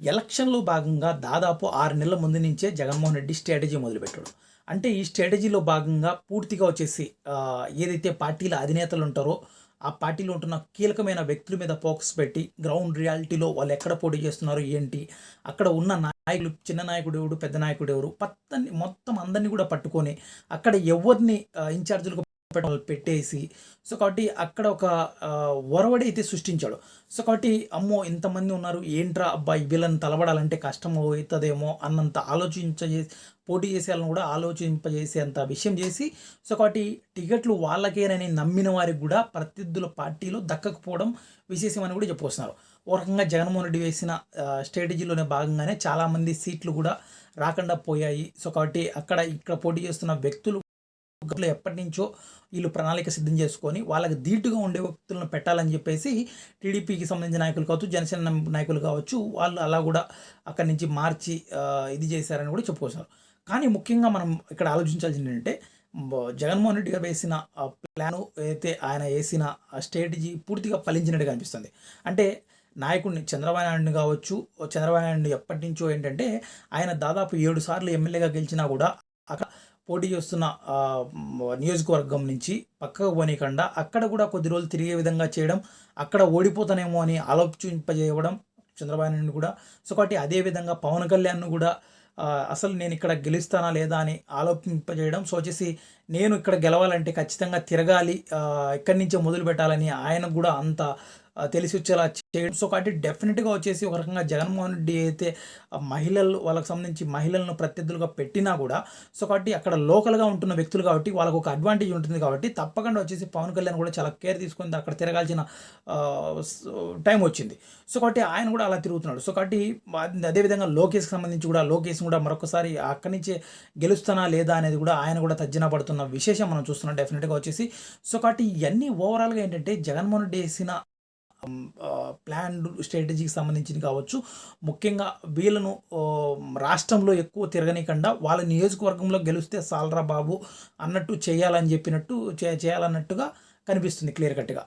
ఎలక్షన్లో భాగంగా దాదాపు ఆరు నెలల ముందు నుంచే జగన్మోహన్ రెడ్డి స్ట్రాటజీ మొదలుపెట్టాడు. అంటే ఈ స్ట్రాటజీలో భాగంగా పూర్తిగా వచ్చేసి ఏదైతే పార్టీల అధినేతలు ఉంటారో ఆ పార్టీలో ఉంటున్న కీలకమైన వ్యక్తుల మీద ఫోకస్ పెట్టి గ్రౌండ్ రియాలిటీలో వాళ్ళు ఎక్కడ పోటీ చేస్తున్నారు ఏంటి అక్కడ ఉన్న నాయకులు చిన్న నాయకుడు ఎవడు పెద్ద నాయకుడు ఎవరు పత్తని మొత్తం అందరినీ కూడా పట్టుకొని అక్కడ ఎవరిని ఇన్ఛార్జీలుగా పెట్టేసి సో కాబట్టి అక్కడ ఒక ఒరవడి అయితే సృష్టించాడు. సో కాబట్టి అమ్మో ఇంతమంది ఉన్నారు ఏంట్రా అబ్బాయి వీళ్ళని తలబడాలంటే కష్టం అవుతుందేమో అన్నంత ఆలోచించజే పోటీ చేసే కూడా కూడా ఆలోచింపజేసేంత విషయం చేసి సో కాబట్టి టికెట్లు వాళ్ళకేనని నమ్మిన వారికి కూడా ప్రత్యర్థుల పార్టీలో దక్కకపోవడం విశేషమని కూడా చెప్పుకొస్తున్నారు ఒక రకంగా జగన్మోహన్ రెడ్డి వేసిన స్ట్రాటజీలోనే భాగంగానే చాలామంది సీట్లు కూడా రాకుండా పోయాయి. సో కాబట్టి అక్కడ ఇక్కడ పోటీ చేస్తున్న వ్యక్తులు గతంలో ఎప్పటి నుంచో వీళ్ళు ప్రణాళిక సిద్ధం చేసుకొని వాళ్ళకి ధీటుగా ఉండే వ్యక్తులను పెట్టాలని చెప్పేసి టీడీపీకి సంబంధించిన నాయకులు కావచ్చు జనసేన నాయకులు కావచ్చు వాళ్ళు అలా కూడా అక్కడి నుంచి మార్చి ఇది చేశారని కూడా చెప్పుకోవచ్చు కానీ ముఖ్యంగా మనం ఇక్కడ ఆలోచించాల్సింది ఏంటంటే జగన్మోహన్ రెడ్డి గారు వేసిన ప్లాను అయితే ఆయన వేసిన స్ట్రాటజీ పూర్తిగా ఫలించినట్టుగా అనిపిస్తుంది. అంటే నాయకుడిని చంద్రబాబు నాయుడిని కావచ్చు చంద్రబాబు నాయుడిని ఎప్పటి నుంచో ఏంటంటే ఆయన దాదాపు ఏడు సార్లు ఎమ్మెల్యేగా గెలిచినా కూడా అక్కడ పోటీ చేస్తున్న నియోజకవర్గం నుంచి పక్కకు పోనీయకుండా అక్కడ కూడా కొద్ది రోజులు తిరిగే విధంగా చేయడం అక్కడ ఓడిపోతానేమో అని ఆలోచింపజేయడం చంద్రబాబు నాయుడు కూడా. సో కాబట్టి అదేవిధంగా పవన్ కళ్యాణ్ను కూడా అసలు నేను ఇక్కడ గెలుస్తానా లేదా అని ఆలోచింపజేయడం సో వచ్చేసి నేను ఇక్కడ గెలవాలంటే ఖచ్చితంగా తిరగాలి ఇక్కడి నుంచే మొదలు పెట్టాలని ఆయనకు కూడా అంత తెలిసి వచ్చేలా చేయడం. సో కాబట్టి డెఫినెట్గా వచ్చేసి ఒక రకంగా జగన్మోహన్ రెడ్డి అయితే మహిళలు వాళ్ళకి సంబంధించి మహిళలను ప్రత్యర్థులుగా పెట్టినా కూడా సో కాబట్టి అక్కడ లోకల్గా ఉంటున్న వ్యక్తులు కాబట్టి వాళ్ళకు ఒక అడ్వాంటేజ్ ఉంటుంది కాబట్టి తప్పకుండా వచ్చేసి పవన్ కళ్యాణ్ కూడా చాలా కేర్ తీసుకుని అక్కడ తిరగాల్సిన టైం వచ్చింది. సో కాబట్టి ఆయన కూడా అలా తిరుగుతున్నాడు. సో కాబట్టి అదే- అదేవిధంగా లోకేష్కి సంబంధించి కూడా లోకేష్ కూడా మరొకసారి అక్కడి నుంచే గెలుస్తానా లేదా అనేది కూడా ఆయన కూడా తజ్జన పడుతున్న విశేషం మనం చూస్తున్నాం డెఫినెట్గా వచ్చేసి. సో కాబట్టి ఇవన్నీ ఓవరాల్గా ఏంటంటే జగన్మోహన్ రెడ్డి వేసిన ప్లాన్ స్ట్రాటజీకి సంబంధించింది కావచ్చు. ముఖ్యంగా వీళ్ళను రాష్ట్రంలో ఎక్కువ తిరగనీయకుండా వాళ్ళ నియోజకవర్గంలో గెలిస్తే సాలరా బాబు అన్నట్టు చేయాలని చెప్పినట్టు చేయాలన్నట్టుగా కనిపిస్తుంది క్లియర్ కట్గా.